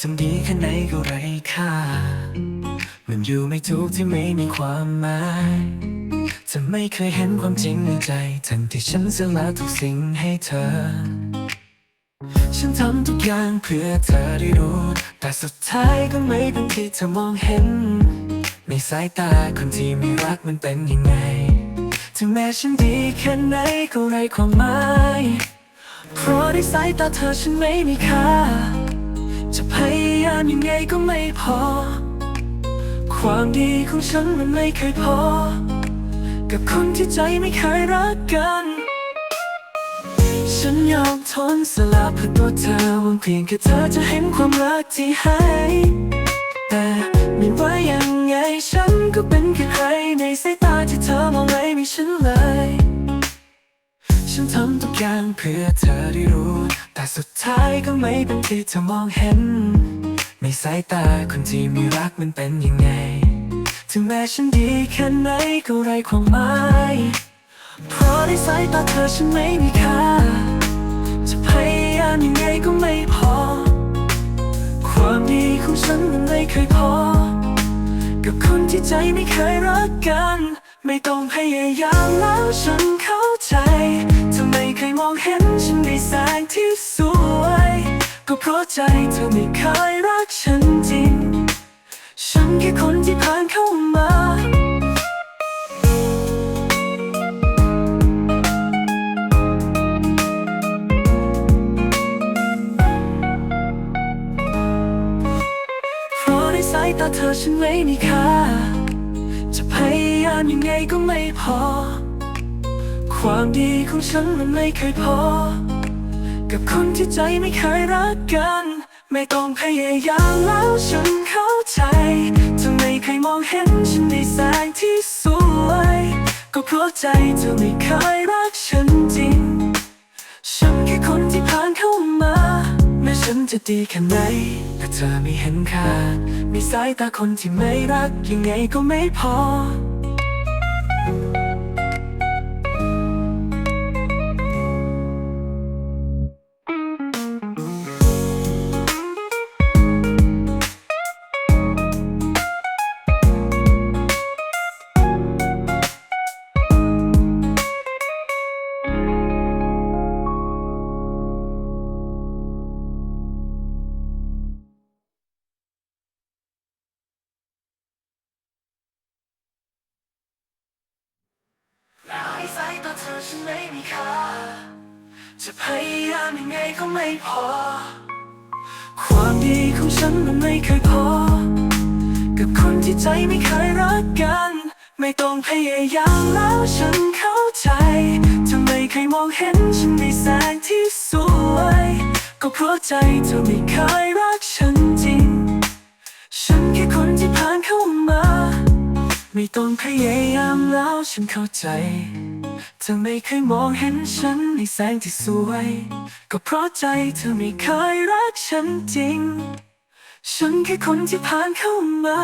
ทำดีแค่ไหนก็ไร้ค่า มันอยู่ไม่ถูกที่ไม่มีความหมายจะไม่เคยเห็นความจริงในใจ ทั้งที่ฉันเสียละทุกสิ่งให้เธอ ฉันทำทุกอย่างเพื่อเธอได้รู้ แต่สุดท้ายก็ไม่เป็นที่เธอมองเห็น ในสายตาคนที่ไม่รักมันเป็นยังไง ถึงแม้ฉันดีแค่ไหนก็ไร้ความหมาย เพราะในสายตาเธอฉันไม่มีค่าายามยังไงก็ไม่พอ ความดีของฉันมันไม่เคยพอ กับคนที่ใจไม่เคยรักกัน ฉันยอมทนสละเพื่อตัวเธอหวังเพียงแค่เธอจะเห็นความรักที่ให้แต่ไม่ว่ายังไงฉันก็เป็นแค่ใครในสายตาที่เธอมองไม่มีฉันเลยฉันทำทุกอย่างเพื่อเธอได้รู้ แต่สุดท้ายก็ไม่เป็นที่เธอมองเห็น ในสายตาคนที่มีรักมันเป็นยังไง ถึงแม้ฉันดีแค่ไหนก็ไร้ความหมาย เพราะในสายตาเธอฉันไม่มีค่า จะพยายามยังไงก็ไม่พอ ความดีของฉันมันไม่เคยพอ กับคนที่ใจไม่เคยรักกัน ไม่ต้องพยายามแล้วฉันเข้าใจเธอไม่เคยมองเห็นฉันในแสงที่ เพราะใจเธอไม่เคยรักฉันจริง ฉันแค่คนที่ผ่านเข้ามาเพราะในสายตาเธอฉันไม่มีค่า จะพยายามยังไงก็ไม่พอ ความดีของฉันมันไม่เคยพอ กับคนที่ใจไม่เคยรักกัน ไม่ต้องพยายามแล้วฉันเข้าใจเธอไม่เคยมองเห็นฉันในแสงที่สวย ก็เพราะใจเธอไม่เคยรักฉันจริง ฉันแค่คนที่ผ่านเข้ามาแม้ฉันจะดีแค่ไหนแต่เธอไม่เห็นค่ามีสายตาคนที่ไม่รักยังไงก็ไม่พอ ฉันไม่มีค่าจะพยายามยังไงก็ไม่พอ ความดีของฉันมันไม่เคยพอ กับคนที่ใจไม่เคยรักกัน ไม่ต้องพยายามแล้วฉันเข้าใจเธอไม่เคยมองเห็นฉันในแสงที่สวย ก็เพราะใจเธอไม่เคยรักฉันจริง ฉันแค่คนที่ผ่านเข้ามา ไม่ต้องพยายามแล้วฉันเข้าใจ เธอไม่เคยมองเห็นฉันในแสงที่สวย ก็เพราะใจเธอไม่เคยรักฉันจริง ฉันแค่คนที่ผ่านเข้ามา